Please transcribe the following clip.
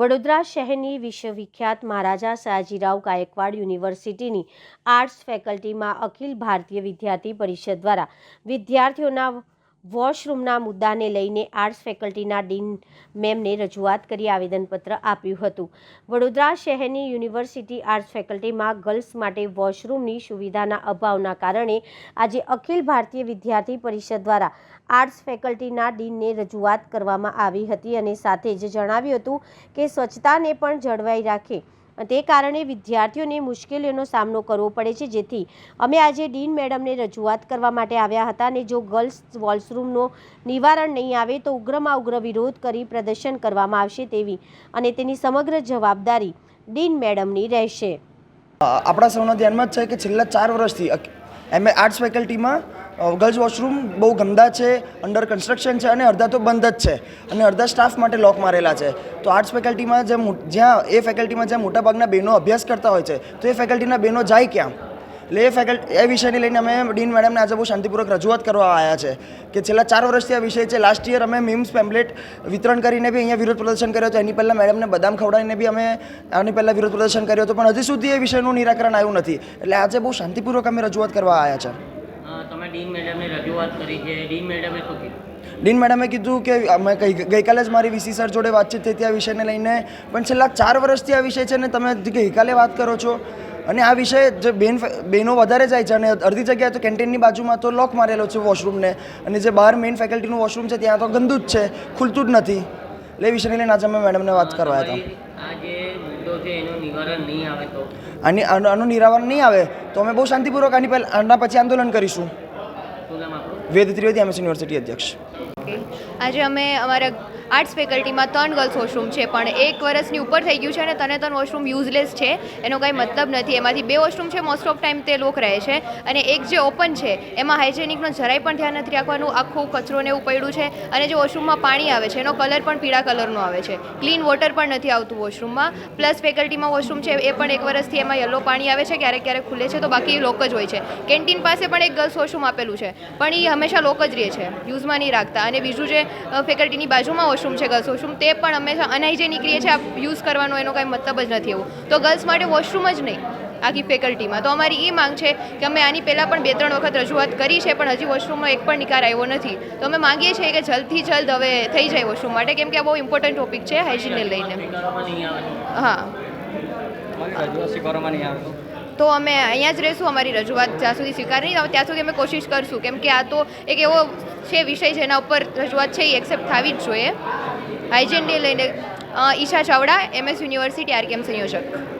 વડોદરા શહેરની વિશ્વવિખ્યાત મહારાજા સયાજીરાવ ગાયકવાડ યુનિવર્સિટીની આર્ટ્સ ફેકલ્ટીમાં અખિલ ભારતીય વિદ્યાર્થી પરિષદ દ્વારા વિદ્યાર્થીઓના વોશરૂમના મુદ્દાને લઈને આર્ટ્સ ફેકલ્ટીના ડીન મેમને રજૂઆત કરી આવેદનપત્ર આપ્યું હતું. વડોદરા શહેરની યુનિવર્સિટી આર્ટ્સ ફેકલ્ટીમાં ગર્લ્સ માટે વોશરૂમની સુવિધાના અભાવના કારણે આજે અખિલ ભારતીય વિદ્યાર્થી પરિષદ દ્વારા આર્ટ્સ ફેકલ્ટીના ડીનને રજૂઆત કરવામાં આવી હતી અને સાથે જ જણાવ્યું હતું કે સ્વચ્છતાને પણ જળવાઈ રાખે તે કારણે વિદ્યાર્થીઓને મુશ્કેલીઓનો સામનો કરવો પડે છે. જેથી અમે આજે ડીન મેડમને રજૂઆત કરવા માટે આવ્યા હતા અને જો ગર્લ્સ વોશરૂમનો નિવારણ નહીં આવે તો ઉગ્રમાં ઉગ્ર વિરોધ કરી પ્રદર્શન કરવામાં આવશે તેવી અને તેની સમગ્ર જવાબદારી ડીન મેડમની રહેશે. આપણા સૌના ધ્યાનમાં જ છે કે છેલ્લા ચાર વર્ષથી એમ આર્ટ્સ ફેકલ્ટીમાં ગર્લ્સ વોશરૂમ બહુ ગંદા છે અંડર કન્સ્ટ્રક્શન છે અને અડધા તો બંધ જ છે અને અડધા સ્ટાફ માટે લોક મારેલા છે. તો આર્ટ્સ ફેકલ્ટીમાં જે જ્યાં, એ ફેકલ્ટીમાં જ્યાં મોટાભાગના બહેનો અભ્યાસ કરતા હોય છે, તો એ ફેકલ્ટીના બહેનો જાય ક્યાં? એટલે એ ફેકલ્ટી એ વિષયને લઈને અમે ડીન મેડમને આજે બહુ શાંતિપૂર્વક રજૂઆત કરવા આવ્યા છે કે છેલ્લા ચાર વર્ષથી આ વિષય છે. લાસ્ટ યર અમે મીમ્સ પેમ્પલેટ વિતરણ કરીને બી અહીંયા વિરોધ પ્રદર્શન કર્યો હતો. એની પહેલાં મેડમને બદામ ખવડાવીને બી અમે આની પહેલાં વિરોધ પ્રદર્શન કર્યો હતો. પણ હજી સુધી એ વિષયનું નિરાકરણ આવ્યું નથી. એટલે આજે બહુ શાંતિપૂર્વક અમે રજૂઆત કરવા આવ્યા છે. ડીન મેડમને રજૂઆત કરી છે. ડીન મેડમે શું કીધું? ડીન મેડમે કીધું કે અમે ગઈ ગઈકાલે જ મારી વીસી સર જોડે વાતચીત થઈ હતી આ વિષયને લઈને પણ છેલ્લા ચાર વર્ષથી આ વિષય છે ને તમે ગઈકાલે વાત કરો છો અને આ વિષય જે બેન બહેનો વધારે જાય છે અને અડધી જગ્યાએ તો કેન્ટીનની બાજુમાં તો લોક મારેલો છે વોશરૂમને અને જે બહાર મેઇન ફેકલ્ટીનું વોશરૂમ છે ત્યાં તો ગંદુ જ છે ખુલતું જ નથી. એટલે એ વિષયને લઈને આજે અમે મેડમને વાત કરવા હતા. આની આનું નિરાવરણ નહીં આવે તો અમે બહુ શાંતિપૂર્વક આની પહેલાં આના પછી આંદોલન કરીશું. વેદ ત્રિવેદી એમએસ યુનિવર્સિટી અધ્યક્ષ. આજે અમે અમારા આર્ટ્સ ફેકલ્ટીમાં ત્રણ ગર્લ્સ વોશરૂમ છે, પણ એક વર્ષની ઉપર થઈ ગયું છે અને તને ત્રણ વોશરૂમ યુઝલેસ છે. એનો કાંઈ મતલબ નથી. એમાંથી બે વોશરૂમ છે મોસ્ટ ઓફ ટાઈમ તે લોક રહે છે. અને એક જે ઓપન છે, એમાં હાઇજેનિકનો જરાય પણ ધ્યાન નથી રાખવાનું. આખું કચરો ને એવું પડ્યું છે. અને જે વોશરૂમમાં પાણી આવે છે, એનો કલર પણ પીળા કલરનો આવે છે. ક્લીન વોટર પણ નથી આવતું વોશરૂમમાં. પ્લસ ફેકલ્ટીમાં વોશરૂમ છે, એ પણ એક વર્ષથી એમાં યલો પાણી આવે છે, ક્યારેક ક્યારેક ખુલે છે, તો બાકી લોક જ હોય છે. કેન્ટીન પાસે પણ એક ગર્લ્સ વોશરૂમ આપેલું છે. પણ એ હંમેશા લોક જ રહે છે. યુઝમાં નહીં રાખતા. અને બીજું જે ફેકલ્ટીની બાજુમાં વોશરૂમ છે ગર્લ્સ વોશરૂમ તે પણ હંમેશા અનહાઇજેનિક રહે છે આ યુઝ કરવાનો એનો કાંઈ મતલબ જ નથી એવું. તો ગર્લ્સ માટે વોશરૂમ જ નહીં, આખી ફેકલ્ટીમાં તો અમારી એ માંગ છે કે અમે આની પહેલાં પણ બે ત્રણ વખત રજૂઆત કરી છે, પણ હજી વોશરૂમનો એક પણ નિકાર આવ્યો નથી. તો અમે માંગીએ છીએ કે જલ્દથી જલ્દ હવે થઈ જાય વોશરૂમ માટે, કેમ કે આ બહુ ઇમ્પોર્ટન્ટ ટોપિક છે હાઇજીનને લઈને. હા રજૂઆત સ્વીકારવામાં નહીં આવે તો અમે અહીંયા જ રહીશું, અમારી રજૂઆત જ્યાં સુધી સ્વીકાર નહીં ત્યાં સુધી અમે કોશિશ કરશું. કેમ કે આ તો એક એવો છે વિષય જેના ઉપર રજૂઆત છે, એ એક્સેપ્ટ થવી જ જોઈએ. હાઇજેનને લઈને Isha Chavda MS university RKM સંયોજક.